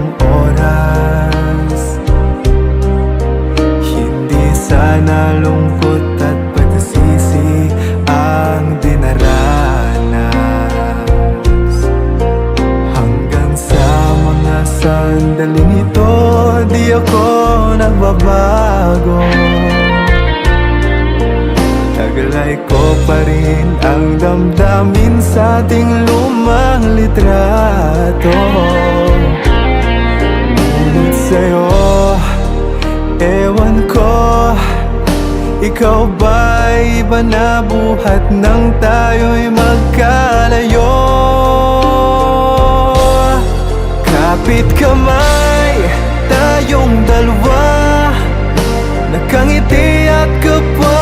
ng oras. Hindi sana lungkot at pagsisisi ang dinaranas. Hanggang sa mga sandaling ito Di ako nagbabago. Taglay ko pa rin ang damdamin sa ating lumang litrato sa'yo, ewan ko Ikaw ba'y iba na buhat nang tayo'y magkalayo? Kapit kamay, tayong dalawa Nakangiti at kapwa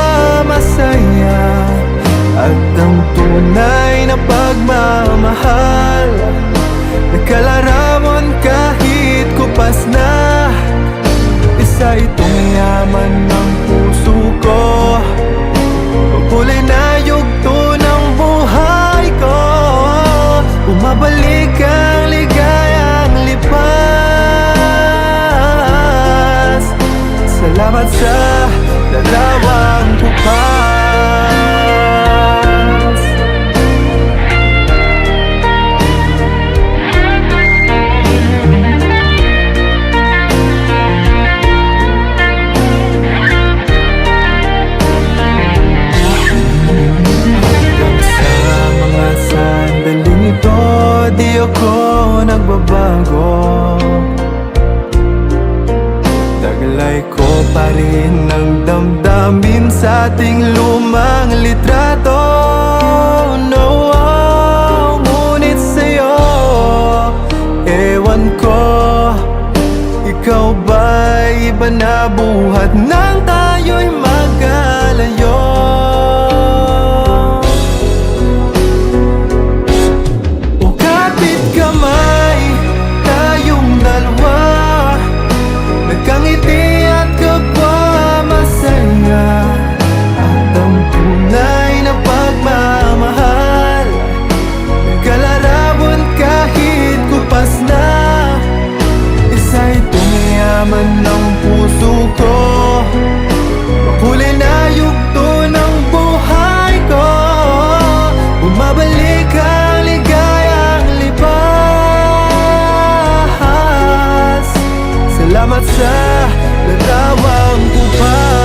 ating lumang litrato. No, oh, ngunit sa'yo Ewan ko Ikaw ba'y iba na buhat tayo'y magkalayo Salamat sa dalawang kupal